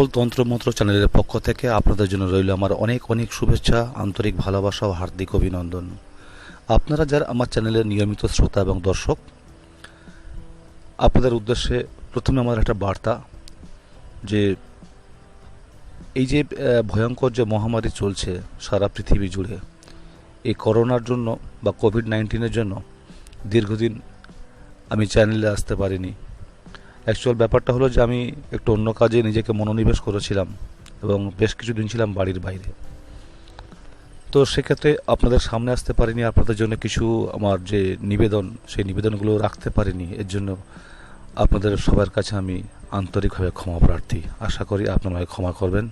সফল তন্ত্রমন্ত্র চ্যানেলের পক্ষ থেকে আপনাদের জন্য রইল আমার অনেক অনেক শুভেচ্ছা, আন্তরিক ভালোবাসা ও হার্দিক অভিনন্দন। আপনারা যারা আমার চ্যানেলের নিয়মিত শ্রোতা এবং দর্শক, আপনাদের উদ্দেশ্যে প্রথমে আমার একটা বার্তা যে এই যে ভয়ঙ্কর যে মহামারী চলছে সারা পৃথিবী জুড়ে, এই করোনার জন্য বা কোভিড নাইন্টিনের জন্য দীর্ঘদিন আমি চ্যানেলে আসতে পারিনি। অ্যাকচুয়াল ব্যাপারটা হলো যে আমি একটু অন্য কাজে নিজেকে মনোনিবেশ করেছিলাম এবং বেশ কিছুদিন ছিলাম বাড়ির বাইরে। তো সেক্ষেত্রে আপনাদের সামনে আসতে পারিনি, আপনাদের জন্য কিছু আমার যে নিবেদন, সেই নিবেদনগুলো রাখতে পারিনি। এর জন্য আপনাদের সবার কাছে আমি আন্তরিকভাবে ক্ষমা প্রার্থী। আশা করি আপনারা ক্ষমা করবেন।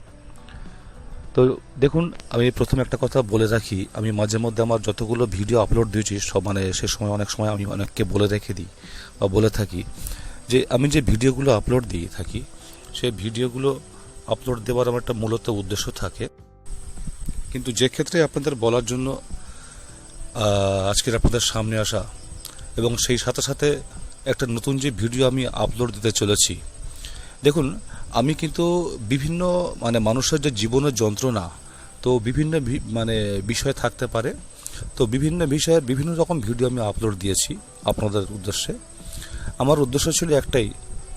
তো দেখুন, আমি প্রথমে একটা কথা বলে রাখি। আমি মাঝে মধ্যে আমার যতগুলো ভিডিও আপলোড দিয়েছি, সব মানে সে সময় অনেক সময় আমি অনেককে বলে রেখে দিই বা বলে থাকি। যে আমি যে ভিডিওগুলো আপলোড দিয়ে থাকি, সেই ভিডিওগুলো আপলোড দেওয়ার আমার একটা মূলত উদ্দেশ্য থাকে। কিন্তু যে ক্ষেত্রে আপনাদের বলার জন্য আজকের আপনাদের সামনে আসা এবং সেই সাথে সাথে একটা নতুন যে ভিডিও আমি আপলোড দিতে চলেছি। দেখুন, আমি কিন্তু বিভিন্ন মানে মানুষের যে জীবনের যন্ত্রণা, তো বিভিন্ন মানে বিষয় থাকতে পারে। তো বিভিন্ন বিষয়ের বিভিন্ন রকম ভিডিও আমি আপলোড দিয়েছি আপনাদের উদ্দেশ্যে। আমার উদ্দেশ্য ছিল একটাই,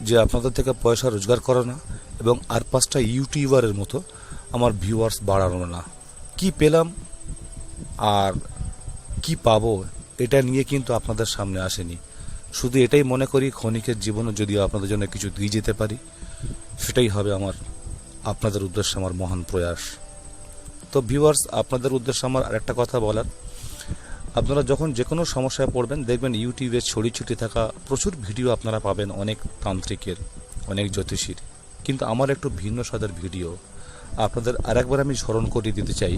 যে আপনাদের থেকে পয়সা রোজগার করা না এবং আর পাঁচটা ইউটিউবারের মতো আমার ভিউয়ার্স বাড়ানো না। কি পেলাম আর কি পাবো, এটা নিয়ে কিন্তু আপনাদের সামনে আসেনি। শুধু এটাই মনে করি, ক্ষণিকের জীবনে যদিও আপনাদের জন্য কিছু দিয়ে যেতে পারি, সেটাই হবে আমার, আপনাদের উদ্দেশ্যে আমার মহান প্রয়াস। তো ভিউয়ার্স আপনাদের উদ্দেশ্যে আমার আরেকটা কথা বলার। আপনারা যখন যে কোনো সমস্যায় পড়বেন, দেখবেন ইউটিউবে ছড়িয়ে ছুটি থাকা প্রচুর ভিডিও আপনারা পাবেন অনেক তান্ত্রিকের, অনেক জ্যোতিষীর। কিন্তু আমার একটু ভিন্ন স্বাদের ভিডিও। আপনাদের আরেকবার আমি স্মরণ করিয়ে দিতে চাই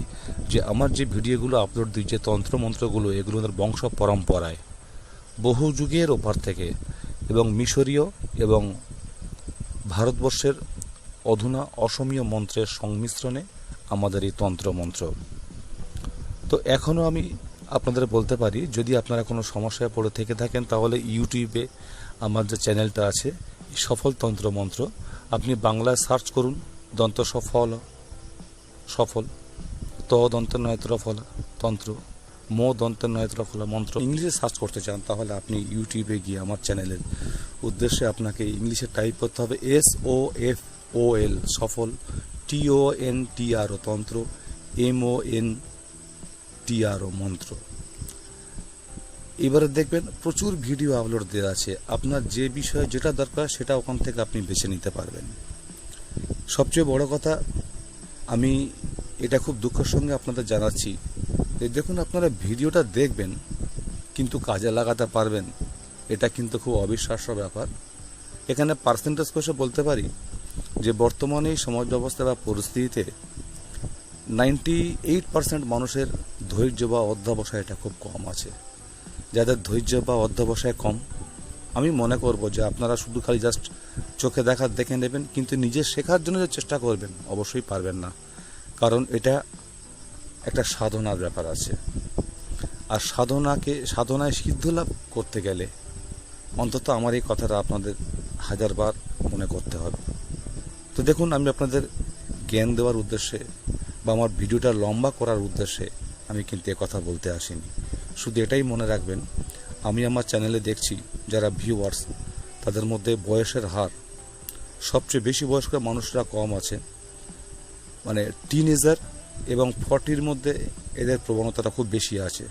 যে আমার যে ভিডিওগুলো আপলোড দিই, যে তন্ত্রমন্ত্রগুলো, এগুলো ওদের বংশ পরম্পরায়, বহু যুগের ওপার থেকে এবং মিশরীয় এবং ভারতবর্ষের অধুনা অসমীয় মন্ত্রের সংমিশ্রণে আমাদের এই তন্ত্রমন্ত্র। তো এখনও আমি আপনাদের বলতে পারি, যদি আপনারা কোনো সমস্যায় পড়ে থেকে থাকেন, তাহলে ইউটিউবে আমার যে চ্যানেলটা আছে সফল তন্ত্র মন্ত্র, আপনি বাংলায় সার্চ করুন, দন্ত সফল সফল, ত দন্ত নয়ত্র ফল, তন্ত্র, মো দন্ত নয়ত্র ফল, মন্ত্র। ইংলিশে সার্চ করতে চান, তাহলে আপনি ইউটিউবে গিয়ে আমার চ্যানেলের উদ্দেশ্যে আপনাকে ইংলিশে টাইপ করতে হবে এস ও এফ ও এল সফল টি ও এন টি আর ও তন্ত্র এম ও এন টিআরও মন্ত্র। এবারে দেখবেন প্রচুর ভিডিও আপলোড দেওয়া আছে। আপনার যে বিষয়ে যেটা দরকার সেটা ওখান থেকে আপনি বেছে নিতে পারবেন। সবচেয়ে বড় কথা, আমি এটা খুব দুঃখের সঙ্গে আপনাদের জানাচ্ছি যে দেখুন আপনারা ভিডিওটা দেখবেন, কিন্তু কাজে লাগাতে পারবেন। এটা কিন্তু খুব অবিশ্বাস্য ব্যাপার। এখানে পার্সেন্টেজ কষে বলতে পারি যে বর্তমানে সমাজ ব্যবস্থা বা পরিস্থিতিতে নাইনটি এইট পার্সেন্ট মানুষের ধৈর্য বা অধ্যবসায় এটা খুব কম আছে। যাদের ধৈর্য বা অধ্যবসায় কম, আমি মনে করব যে আপনারা শুধু খালি জাস্ট চোখে দেখা দেখে নেবেন, কিন্তু নিজে শেখার জন্য যে চেষ্টা করবেন, অবশ্যই পারবেন না। কারণ এটা একটা সাধনার ব্যাপার আছে। আর সাধনাকে, সাধনায় সিদ্ধ লাভ করতে গেলে অন্তত আমার এই কথাটা আপনাদের হাজারবার মনে করতে হবে। তো দেখুন, আমি আপনাদের জ্ঞান দেওয়ার উদ্দেশ্যে বা আমার ভিডিওটা লম্বা করার উদ্দেশ্যে আমি কিন্তু এ কথা বলতে আসিনি। শুধু এটাই মনে রাখবেন, আমি আমার চ্যানেলে দেখছি যারা ভিউয়ার্স তাদের মধ্যে বয়সের হার সবচেয়ে বেশি বয়স্ক মানুষরা কম আছে। মানে টিনেজার এবং ফর্টির মধ্যে এদের প্রবণতাটা খুব বেশি আছে।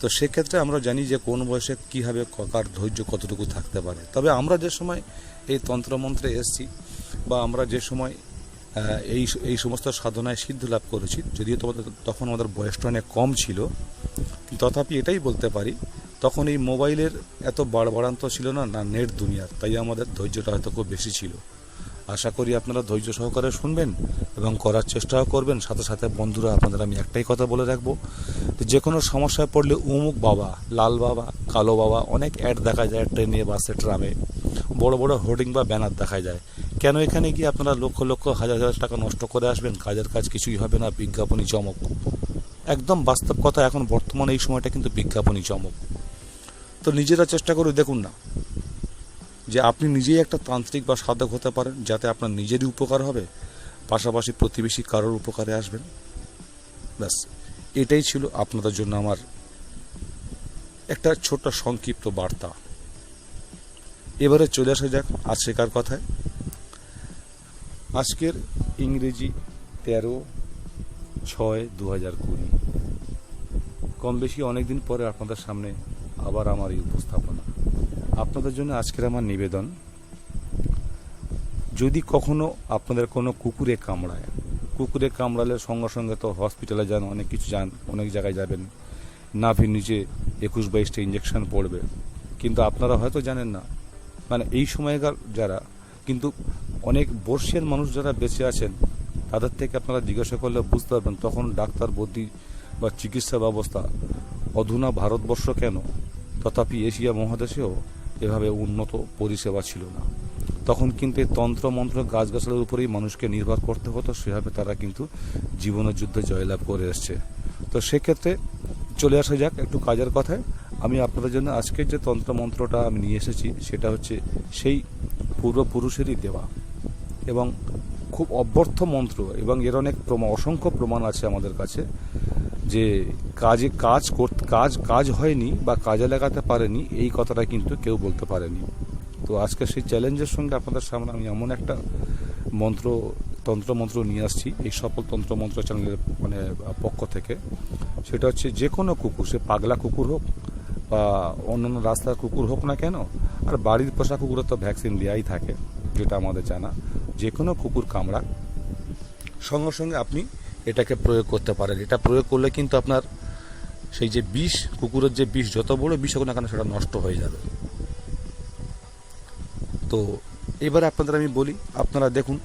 তো সেক্ষেত্রে আমরা জানি যে কোন বয়সে কীভাবে কার ধৈর্য কতটুকু থাকতে পারে। তবে আমরা যে সময় এই তন্ত্রমন্ত্রে এসেছি বা আমরা যে সময় এই এই সমস্ত সাধনায় সিদ্ধ লাভ করেছি। যদিও তোমাদের তখন আমাদের বয়সটা অনেক কম ছিল, তথাপি এটাই বলতে পারি, তখন এই মোবাইলের এত বাড়বাড়ান্ত ছিল না না নেট দুনিয়ার, তাই আমাদের ধৈর্যটা হয়তো খুব বেশি ছিল। আশা করি আপনারা ধৈর্য সহকারে শুনবেন এবং করার চেষ্টাও করবেন। সাথে সাথে বন্ধুরা, আপনাদের আমি একটাই কথা বলে রাখব, যে কোনো সমস্যায় পড়লে উমুক বাবা, লাল বাবা, কালো বাবা, অনেক অ্যাড দেখা যায় ট্রেনে, বাসে, ট্রামে। বড় বড় হোর্ডিং বা ব্যানার দেখা যায়। কেন এখানে গিয়ে আপনারা লক্ষ লক্ষ হাজার হাজার টাকা নষ্ট করে আসবেন? কাজের কাজ কিছুই হবে না বিজ্ঞাপনী চমক। একদম বাস্তব কথা, এখন বর্তমানে এই সময়টা কিন্তু বিজ্ঞাপনী চমক। তো নিজেরা চেষ্টা করে দেখুন না যে আপনি নিজেই একটা তান্ত্রিক বা সাধক হতে পারেন, যাতে আপনার নিজেরই উপকার হবে, পাশাপাশি প্রতিবেশী কারোর উপকারে আসবেন। ব্যাস, এটাই ছিল আপনাদের জন্য আমার একটা ছোট্ট সংক্ষিপ্ত বার্তা। এবারে চলে আসা যাক আজকেকার কথায়। আজকের ইংরেজি তেরো ছয় দু হাজার কুড়ি। কম বেশি অনেকদিন পরে আপনাদের সামনে আবার আমার এই উপস্থাপনা। আপনাদের জন্য আজকের আমার নিবেদন, যদি কখনো আপনাদের কোনো কুকুরে কামড়ায়, কুকুরে কামড়ালে সঙ্গে সঙ্গে তো হসপিটালে যান, অনেক কিছু যান, অনেক জায়গায় যাবেন, নাভির নিচে একুশ বাইশটা ইঞ্জেকশন পড়বে, কিন্তু আপনারা হয়তো জানেন না মানে এই সময়কার যারা, কিন্তু অনেক বর্ষের মানুষ যারা বেঁচে আছেন, তাদের থেকে আপনারা জিজ্ঞাসা করলে বুঝতে পারবেন তখন ডাক্তার বুদ্ধি বা চিকিৎসা ব্যবস্থা অধুনা ভারতবর্ষ কেন? তথাপি এশিয়া মহাদেশেও এভাবে উন্নত পরিষেবা ছিল না। তখন কিন্তু এই তন্ত্র মন্ত্র গাছগাছালির উপরেই মানুষকে নির্ভর করতে হতো, সেভাবে তারা কিন্তু জীবনের যুদ্ধে জয়লাভ করে এসছে। তো সেক্ষেত্রে চলে আসা যাক একটু কাজের কথায়। আমি আপনাদের জন্য আজকের যে তন্ত্র মন্ত্রটা আমি নিয়ে এসেছি, সেটা হচ্ছে সেই পূর্বপুরুষেরই দেওয়া। এবং খুব অব্যর্থ মন্ত্র, এবং এর অনেক প্রমাণ অসংখ্য প্রমাণ আছে আমাদের কাছে, যে কাজে কাজ করতে কাজ কাজ হয়নি বা কাজে লাগাতে পারেনি, এই কথাটা কিন্তু কেউ বলতে পারেনি। তো আজকে সেই চ্যালেঞ্জের সঙ্গে আপনাদের সামনে আমি এমন একটা মন্ত্র, তন্ত্রমন্ত্র নিয়ে আসছি, এই সফল তন্ত্রমন্ত্র চ্যানেলের মানে পক্ষ থেকে। সেটা হচ্ছে যে কোনো কুকুর, সে পাগলা কুকুর হোক বা অন্যান্য রাস্তার কুকুর হোক না কেন, আর বাড়ির পোষা কুকুরের তো ভ্যাকসিন দেওয়াই থাকে, যেটা আমাদের জানা। যে কোনো কুকুর কামড়া, সঙ্গে সঙ্গে আপনি এটাকে প্রয়োগ করতে পারেন। এটা প্রয়োগ করলে কিন্তু আপনার সেই যে বিষ, কুকুরের যে বিষ, যত বড় বিষ হোক না কেন সেটা নষ্ট হয়ে যাবে। তো এবারে আপনাদের আমি বলি, আপনারা দেখুন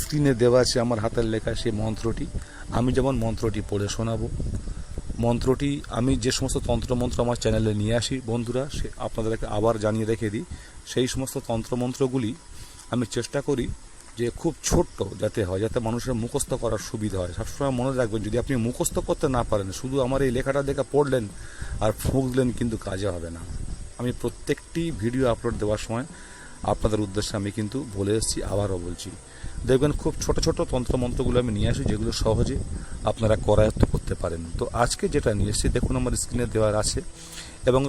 স্ক্রিনে দেওয়া আছে আমার হাতের লেখা সেই মন্ত্রটি। আমি যেমন মন্ত্রটি পড়ে শোনাবো মন্ত্রটি আমি যে সমস্ত তন্ত্রমন্ত্র আমার চ্যানেলে নিয়ে আসি, বন্ধুরা, সে আপনাদেরকে আবার জানিয়ে রেখে দিই, সেই সমস্ত তন্ত্রমন্ত্রগুলি আমি চেষ্টা করি যে খুব ছোট্ট যাতে হয়, যাতে মানুষের মুখস্থ করার সুবিধা হয়। সবসময় মনে রাখবেন, যদি আপনি মুখস্থ করতে না পারেন, শুধু আমার এই লেখাটা দেখে পড়লেন আর ফুঁক দিলেন কিন্তু কাজে হবে না। আমি প্রত্যেকটি ভিডিও আপলোড দেওয়ার সময় আপনাদের উদ্দেশ্যে আমি কিন্তু বলে এসেছি, আবারও বলছি। দেখবেন খুব ছোট ছোট তন্ত্রমন্ত্রগুলো আমি নিয়ে আসি, যেগুলো সহজে আপনারা করায়ত্ত করতে পারেন। তো আজকে যেটা নিয়ে এসেছি, দেখুন আমার স্ক্রিনে দেওয়ার আছে এবং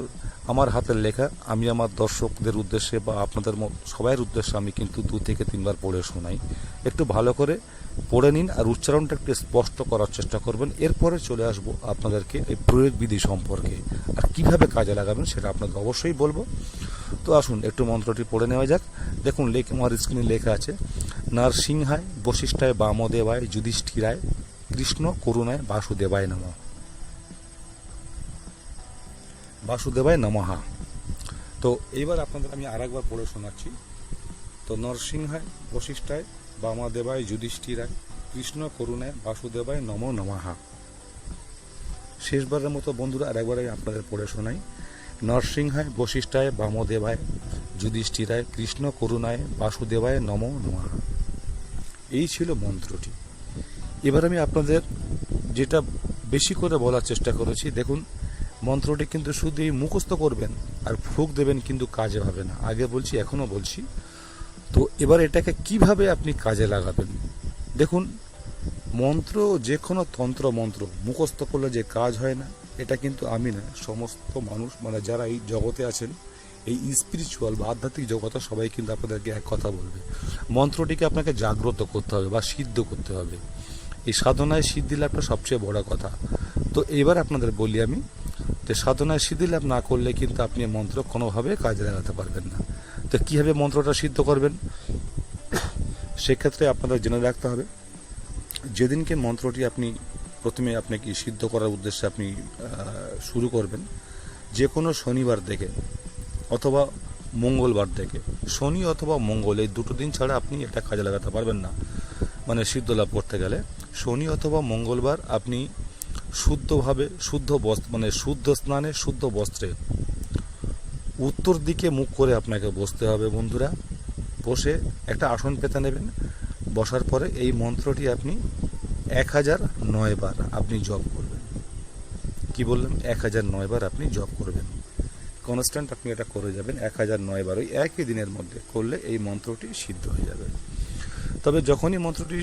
আমার হাতের লেখা, আমি আমার দর্শকদের উদ্দেশ্যে বা আপনাদের সবাইয়ের উদ্দেশ্যে আমি কিন্তু দু থেকে তিনবার পড়ে শোনাই। একটু ভালো করে পড়ে নিন আর উচ্চারণটা একটু স্পষ্ট করার চেষ্টা করবেন। এরপরে চলে আসব আপনাদেরকে এই প্রয়োগ বিধি সম্পর্কে আর কীভাবে কাজে লাগাবেন সেটা আপনাকে অবশ্যই বলব। তো আসুন, একটু মন্ত্রটি পড়ে নেওয়া যাক। দেখুন, লেখ, আমার স্ক্রিনে লেখা আছে, নরসিংহায় বশিষ্ঠায় বামদেবায় যুধিষ্ঠিরায় কৃষ্ণ করুণায় বাসুদেবায় নমঃ। বাসুদেবায় নমহা তো এইবার আপনাদের আমি আরেকবার পড়ে শোনাচ্ছি। তো নরসিংহায় বশিষ্ঠায় বামাদেবায় যুধিষ্ঠিরায়, কৃষ্ণ করুণায় বাসুদেবায় নম নমহা শেষবারের মতো বন্ধুরা আরেকবার আমি আপনাদের পড়ে শোনাই। নরসিংহায় বশিষ্ঠায় বামদেবায় যুধিষ্ঠিরায়, কৃষ্ণ করুণায় বাসুদেবায় নম নমঃ। এই ছিল মন্ত্রটি। এবার আমি আপনাদের যেটা বেশি করে বলার চেষ্টা করেছি, দেখুন, মন্ত্রটি কিন্তু শুধু মুখস্থ করবেন আর ফুক দেবেন কিন্তু কাজে হবে না। আগে বলছি এখনও বলছি। তো এবার এটাকে কীভাবে আপনি কাজে লাগাবেন? দেখুন, মন্ত্র যে কোনো তন্ত্র মন্ত্র, মুখস্থ করলে যে কাজ হয় না, এটা কিন্তু আমি না, সমস্ত মানুষ মানে যারা এই জগতে আছেন, এই স্পিরিচুয়াল বা আধ্যাত্মিক জগতে সবাই কিন্তু আপনাদেরকে এক কথা বলবে। মন্ত্রটিকে আপনাকে জাগ্রত করতে হবে বা সিদ্ধ করতে হবে। এই সাধনায় সিদ্ধি লাভটা সবচেয়ে বড় কথা। তো এবার আপনাদের বলি আমি যে সাধনায় সিদ্ধি লাভ না করলে কিন্তু আপনি মন্ত্র কোনোভাবে কাজে লাগাতে পারবেন না। তো কীভাবে মন্ত্রটা সিদ্ধ করবেন? সেক্ষেত্রে আপনাদের জেনে রাখতে হবে, যেদিনকে মন্ত্রটি আপনি প্রথমে আপনাকে সিদ্ধ করার উদ্দেশ্যে আপনি শুরু করবেন যে কোনো শনিবার থেকে অথবা মঙ্গলবার থেকে, শনি অথবা মঙ্গল এই দুটো দিন ছাড়া আপনি এটা কাজে লাগাতে পারবেন না। মানে সিদ্ধ লাভ করতে গেলে শনি অথবা মঙ্গলবার আপনি শুদ্ধভাবে, শুদ্ধ বস্ত্র মানে শুদ্ধ স্নানে, শুদ্ধ বস্ত্রে উত্তর দিকে মুখ করে আপনাকে বসতে হবে বন্ধুরা। বসে একটা আসন পেতে নেবেন। বসার পরে এই মন্ত্রটি আপনি এক হাজার নয় বার আপনি জপ করবেন। কি বললাম এক হাজার নয় বার আপনি জপ করবেন। কনস্ট্যান্ট আপনি এটা করে যাবেন। এক হাজার নয় বার ওই একই দিনের মধ্যে করলে এই মন্ত্রটি সিদ্ধ হয়ে যাবে। তবে যখনই মন্ত্রটি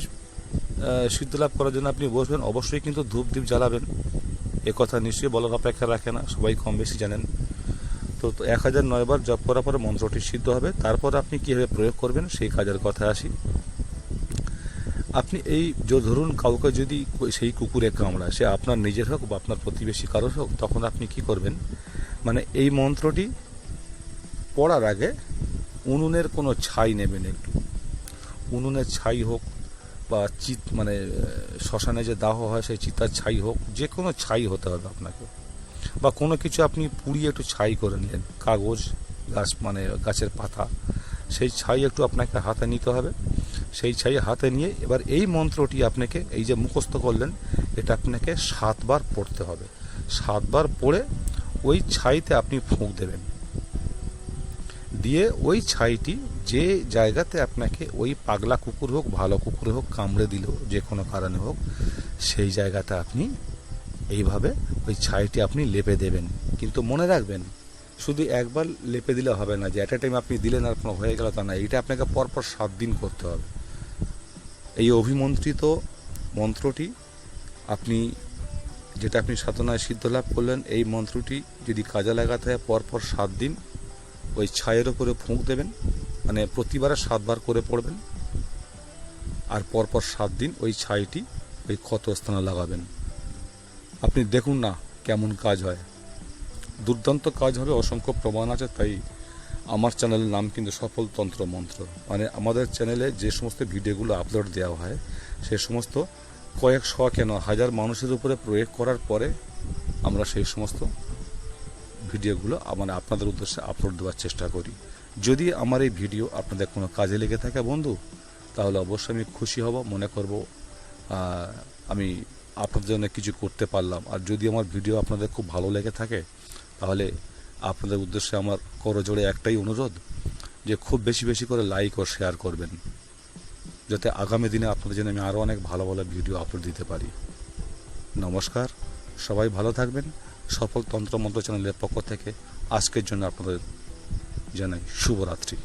সিদ্ধ লাভ করার জন্য আপনি বসবেন, অবশ্যই কিন্তু ধূপ দ্বীপ জ্বালাবেন। এ কথা নিশ্চয়ই বলার অপেক্ষা রাখে না, সবাই কম বেশি জানেন। তো এক হাজার নয়বার জপ করার পরে মন্ত্রটি সিদ্ধ হবে, তারপর আপনি কীভাবে প্রয়োগ করবেন সেই কাজের কথা আসি। আপনি এই ধরুন কাউকে যদি সেই কুকুরে কামড়ায়, সে আপনার নিজের হোক বা আপনার প্রতিবেশী কারোর হোক, তখন আপনি কি করবেন? মানে এই মন্ত্রটি পড়ার আগে উনুনের কোনো ছাই নেবেন একটু। উনুনের ছাই হোক বা চিত মানে শ্মশানে যে দাহ হয় সেই চিতার ছাই হোক, যে কোনো ছাই হতে হবে আপনাকে। বা কোনো কিছু আপনি পুড়িয়ে একটু ছাই করে নিলেন, কাগজ, গাছ মানে গাছের পাতা, সেই ছাই একটু আপনাকে হাতে নিতে হবে। সেই ছাই হাতে নিয়ে এবার এই মন্ত্রটি আপনাকে, এই যে মুখস্থ করলেন, এটা আপনাকে সাতবার পড়তে হবে। সাতবার পড়ে ওই ছাইতে আপনি ফুঁক দেবেন। দিয়ে ওই ছাইটি যে জায়গাতে আপনাকে ওই পাগলা কুকুর হোক, ভালো কুকুর হোক, কামড়ে দিল, যে কোনো কারণে হোক, সেই জায়গাতে আপনি এইভাবে ওই ছাইটি আপনি লেপে দেবেন। কিন্তু মনে রাখবেন, শুধু একবার লেপে দিলে হবে না যে অ্যাট এ টাইম আপনি দিলেন আর কোনো হয়ে গেল তা না এটা আপনাকে পরপর সাত দিন করতে হবে। এই অভিমন্ত্রিত মন্ত্রটি আপনি, যেটা আপনি সাধনায় সিদ্ধ লাভ করলেন, এই মন্ত্রটি যদি কাজে লাগাতে হয়, পরপর সাত দিন ওই ছায়ের ওপরে ফুঁক দেবেন। মানে প্রতিবারে সাতবার করে পড়বেন। আর পরপর সাত দিন ওই ছাইটি ওই ক্ষত স্থানে লাগাবেন। আপনি দেখুন না কেমন কাজ হয়। দুর্দান্ত কাজ হবে, অসংখ্য প্রমাণ আছে, তাই আমার চ্যানেলের নাম কিন্তু সফল তন্ত্র মন্ত্র। মানে আমাদের চ্যানেলে যে সমস্ত ভিডিওগুলো আপলোড দেওয়া হয়, সে সমস্ত কয়েক শ কেন হাজার মানুষের উপরে প্রয়োগ করার পরে আমরা সেই সমস্ত ভিডিওগুলো মানে আপনাদের উদ্দেশ্যে আপলোড দেওয়ার চেষ্টা করি। যদি আমার এই ভিডিও আপনাদের কোনো কাজে লেগে থাকে বন্ধু, তাহলে অবশ্যই আমি খুশি হব, মনে করব আমি আপনাদের জন্য কিছু করতে পারলাম। আর যদি আমার ভিডিও আপনাদের খুব ভালো লেগে থাকে, তাহলে আপনাদের উদ্দেশ্যে আমার করজোড়ে একটাই অনুরোধ যে খুব বেশি বেশি করে লাইক ও শেয়ার করবেন, যাতে আগামী দিনে আপনাদের জন্য আমি আরও অনেক ভালো ভালো ভিডিও আপলোড দিতে পারি। নমস্কার, সবাই ভালো থাকবেন। সফল তন্ত্র মন্ত্র চ্যানেলের পক্ষ থেকে আজকের জন্য আপনাদের জানাই। শুভরাত্রি।